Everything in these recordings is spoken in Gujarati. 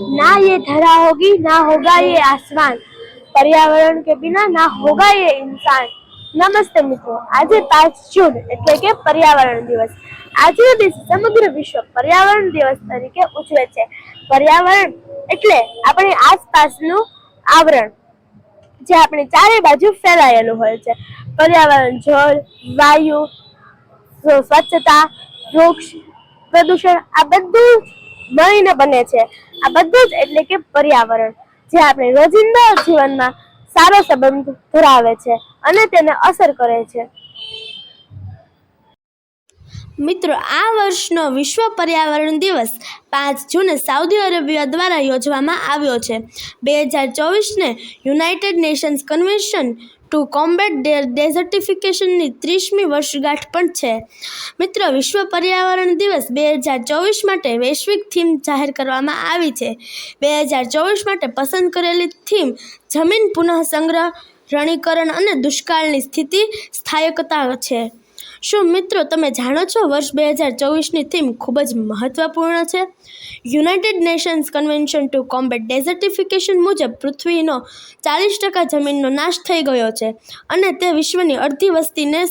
ना ये धरा होगी ना होगा ये आसमान पर्यावरण के बिना ना होगा ये इंसान નમસ્તે મિત્રો આજે પાંચ જૂન એટલે કે પર્યાવરણ દિવસ આજનો દિવસ સમગ્ર વિશ્વ પર્યાવરણ દિવસ તરીકે ઉજવે છે પર્યાવરણ એટલે આપણી આસપાસનું આવરણ જે આપણી ચારે બાજુ ફેલાયેલું હોય છે પર્યાવરણ જળ વાયુ સ્વ- સ્વચ્છતા વૃક્ષ પ્રદૂષણ આ બધું મળીને બને છે. આ બધું જ એટલે કે પર્યાવરણ, જે આપણે રોજિંદા જીવનમાં સારો સંબંધ ધરાવે છે અને તેને અસર કરે છે. મિત્રો, આ વર્ષનો વિશ્વ પર્યાવરણ દિવસ પાંચ જૂને સાઉદી અરેબિયા દ્વારા યોજવામાં આવ્યો છે. બે હજાર ચોવીસને United Nations convention to combat ડેઝર્ટિફિકેશનની ત્રીસમી વર્ષગાંઠ પણ છે. મિત્રો, વિશ્વ પર્યાવરણ દિવસ બે હજાર ચોવીસ માટે વૈશ્વિક થીમ જાહેર કરવામાં આવી છે. બે હજાર ચોવીસ માટે પસંદ કરેલી થીમ જમીન પુનઃસંગ્રહ, રણીકરણ અને દુષ્કાળની સ્થિતિ સ્થાયકતા છે. શું મિત્રો તમે જાણો છો વર્ષ બે હજાર ચોવીસની થીમ ખૂબ જ મહત્વપૂર્ણ છે? United Nations convention to combat desertification મુજબ પૃથ્વીનો ચાલીસ ટકા જમીનનો નાશ થઈ ગયો છે અને તે વિશ્વની અડધી વસ્તીને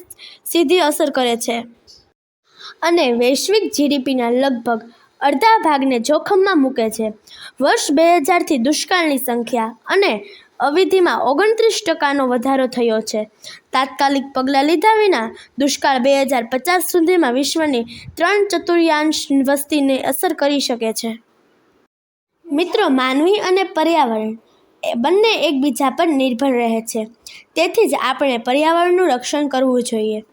સીધી અસર કરે છે. અને વૈશ્વિક જીડીપીના લગભગ અડધા ભાગને જોખમમાં મૂકે છે. વર્ષ બે હજારથી દુષ્કાળની સંખ્યા અને અવધિમાં ઓગણત્રીસ ટકાનો વધારો થયો છે. તાત્કાલિક પગલાં લીધા વિના દુષ્કાળ બે હજાર પચાસ સુધીમાં વિશ્વની ત્રણ ચતુર્યાંશ વસ્તીને અસર કરી શકે છે. મિત્રો, માનવી અને પર્યાવરણ એ બંને એકબીજા પર નિર્ભર રહે છે. તેથી જ આપણે પર્યાવરણનું રક્ષણ કરવું જોઈએ.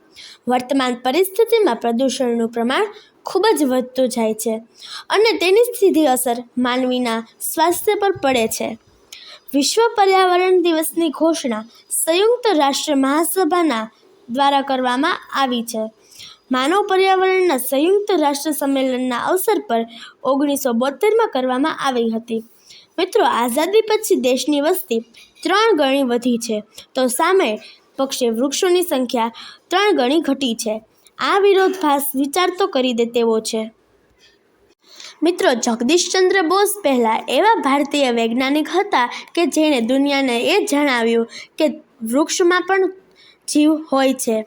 વર્તમાન પરિસ્થિતિમાં પ્રદૂષણનું પ્રમાણ ખૂબ જ વધતું જાય છે અને તેની સીધી અસર માનવીના સ્વાસ્થ્ય પર પડે છે. વિશ્વ પર્યાવરણ દિવસની ઘોષણા સંયુક્ત રાષ્ટ્ર મહાસભાના દ્વારા કરવામાં આવી છે. માનવ પર્યાવરણના સંયુક્ત રાષ્ટ્ર સંમેલનના અવસર પર ઓગણીસો બોતેરમાં કરવામાં આવી હતી. મિત્રો, આઝાદી પછી દેશની વસ્તી ત્રણ ગણી વધી છે. તો સામે પક્ષે વૃક્ષોની સંખ્યા ત્રણ ગણી ઘટી છે. આ વિરોધભાસ વિચાર તો કરી દે તેવો છે. મિત્રો, જગદીશચંદ્ર બોઝ પહેલાં એવા ભારતીય વૈજ્ઞાનિક હતા કે જેણે દુનિયાને એ જણાવ્યું કે વૃક્ષમાં પણ જીવ હોય છે.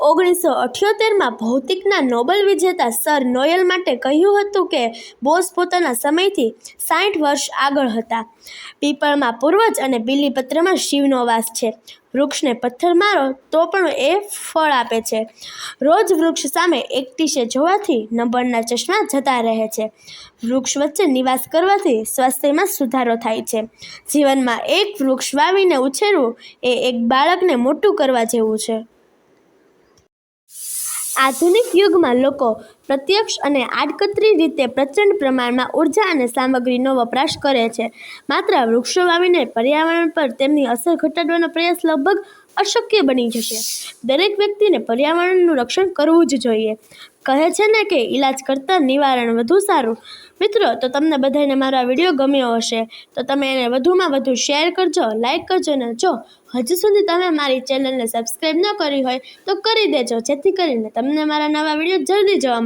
ઓગણીસો અઠ્યોતેરમાં ભૌતિકના નોબેલ વિજેતા સર નોયલ માટે કહ્યું હતું કે બોઝ પોતાના સમયથી સાઠ વર્ષ આગળ હતા. પીપળમાં પૂર્વજ અને બીલીપત્રમાં શિવનો વાસ છે. વૃક્ષને પથ્થર મારો તો પણ એ ફળ આપે છે. રોજ વૃક્ષ સામે એકટીશે જોવાથી નંબરના ચશ્મા જતા રહે છે. વૃક્ષ વચ્ચે નિવાસ કરવાથી સ્વાસ્થ્યમાં સુધારો થાય છે. જીવનમાં એક વૃક્ષ વાવીને ઉછેરવું એ એક બાળકને મોટું કરવા જેવું છે. આધુનિક યુગમાં લોકો પ્રત્યક્ષ અને આડકતરી રીતે પ્રચંડ પ્રમાણમાં ઊર્જા અને સામગ્રીનો વપરાશ કરે છે. માત્ર વૃક્ષો વાવીને પર્યાવરણ પર તેમની અસર ઘટાડવાનો પ્રયાસ લગભગ અશક્ય બની જશે. દરેક વ્યક્તિને પર્યાવરણનું રક્ષણ કરવું જ જોઈએ. કહે છે ને કે ઈલાજ કરતાં નિવારણ વધુ સારું. મિત્રો, તો તમને બધાને મારો આ વીડિયો ગમ્યો હશે. તો તમે એને વધુમાં વધુ શેર કરજો લાઇક કરજો ને જો હજુ સુધી તમે મારી ચેનલને સબસ્ક્રાઈબ ન કરી હોય તો કરી દેજો, જેથી કરીને તમને મારા નવા વીડિયો જલ્દી જોવા